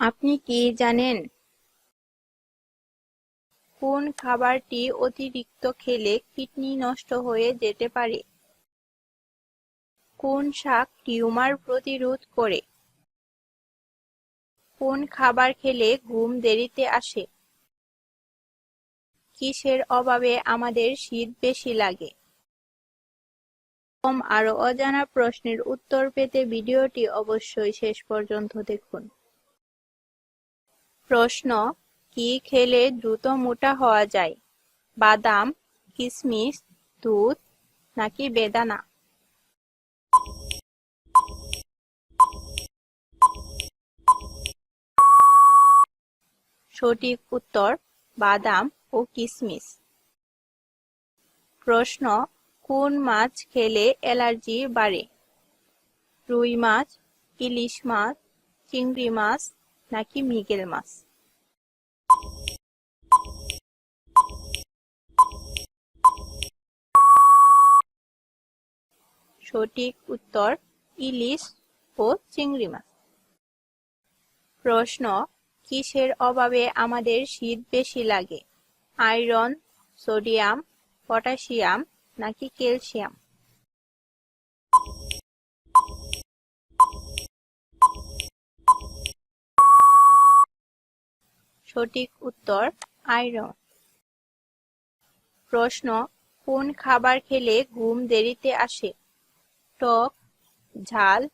আপনি কি জানেন কোন খাবারটি অতিরিক্ত খেলে কিডনি নষ্ট হয়ে যেতে পারে? কোন শাক টিউমার প্রতিরোধ করে? কোন খাবার খেলে ঘুম দেরিতে আসে? কিসের অভাবে আমাদের শীত বেশি লাগে? কম আরও অজানা প্রশ্নের উত্তর পেতে ভিডিওটি অবশ্যই শেষ পর্যন্ত দেখুন। প্রশ্ন, কি খেলে দ্রুত মোটা হওয়া যায়? বাদাম কিশমিশ দুধ নাকি বেদানা? সঠিক উত্তর, বাদাম ও কিশমিশ প্রশ্ন, কোন মাছ খেলে অ্যালার্জি বাড়ে? রুই মাছ, ইলিশ মাছ, চিংড়ি মাছ নাকি মৃগেল মাছ সঠিক উত্তর ইলিশ ও চিংড়ি মাছ। প্রশ্ন, কিসের অভাবে আমাদের শীত বেশি লাগে? আয়রন, সোডিয়াম, পটাশিয়াম নাকি ক্যালসিয়াম? সঠিক উত্তর আয়রন। প্রশ্ন, কোন খাবার খেলে ঘুম দেরিতে আসে? টক, ঝাল,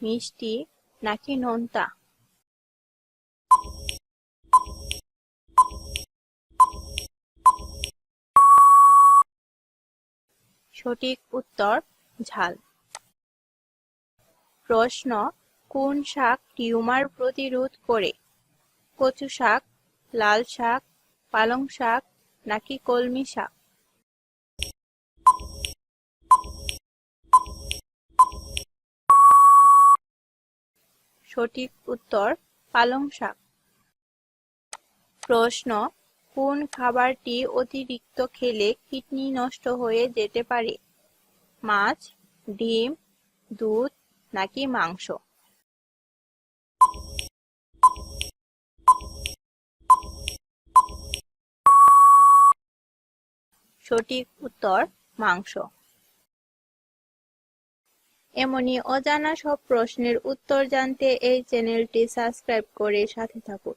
মিষ্টি নাকি নোনতা? সঠিক উত্তর, ঝাল। প্রশ্ন, কোন শাক টিউমার প্রতিরোধ করে? কচু শাক লাল শাক, পালং শাক নাকি কলমি শাক? সঠিক উত্তর, পালং শাক। প্রশ্ন, কোন খাবারটি অতিরিক্ত খেলে কিডনি নষ্ট হয়ে যেতে পারে? মাছ, ডিম, দুধ নাকি মাংস? সঠিক উত্তর, মাংস। এমনই অজানা সব প্রশ্নের উত্তর জানতে এই চ্যানেলটি সাবস্ক্রাইব করে সাথে থাকুন।